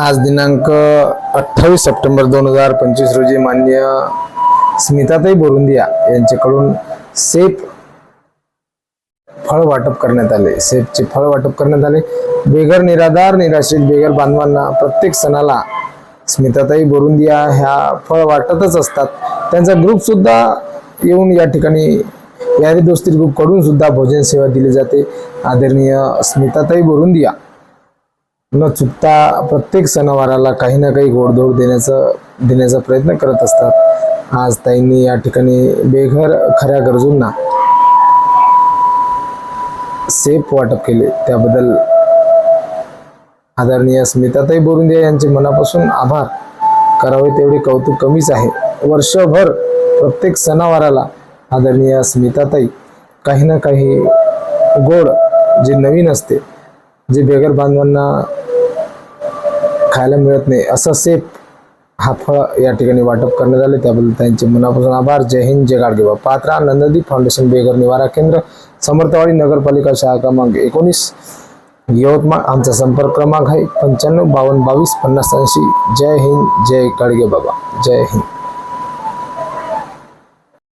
आज दिनांक अठ्ठावीस सप्टेंबर दोन हजार पंचवीस रोजी मान्य स्मिताताई बोरुंदिया यांच्याकडून सेफ फळ वाटप करण्यात आले. सेफचे फळ वाटप करण्यात आले. बेघर निराधार निराश्रित बेघर बांधवांना प्रत्येक सणाला स्मिताताई बोरुंदिया ह्या फळ वाटतच असतात. त्यांचा ग्रुप सुद्धा येऊन या ठिकाणी यारी दोस्ती ग्रुपकडून सुद्धा भोजन सेवा दिली जाते. आदरणीय स्मिताताई बोरुंदिया. न चुकता प्रत्येक सणावाराला काही ना काही गोडधोड देण्याचं देण्याचा प्रयत्न करत असतात. आज ताईंनी या ठिकाणी बेघर खऱ्या गरजूंना सेफ वाटप केले. त्याबद्दल आदरणीय स्मिताताई बोरुंदे यांचे मनापासून आभार. करावे तेवढे कौतुक कमीच आहे. वर्षभर प्रत्येक सणावाराला आदरणीय स्मिताताई काही ना काही गोड जे नवीन असते जे बेगर बांधवांना खायला मिळत नाही. असं सेफ हा फळ या ठिकाणी वाटप करण्यात आले. त्याबद्दल त्यांचे मनापासून आभार. जय हिंद जय गाडगेबा पात्रा नंददीप फाउंडेशन बेघर निवारा केंद्र समर्थवाडी नगरपालिका शाळा क्रमांक एकोणीस. यवतमाळ आमचा संपर्क क्रमांक आहे पंच्याण्णव बावन्न बावीस पन्नास ऐंशी. जय हिंद जय गाडगे बाबा. जय हिंद.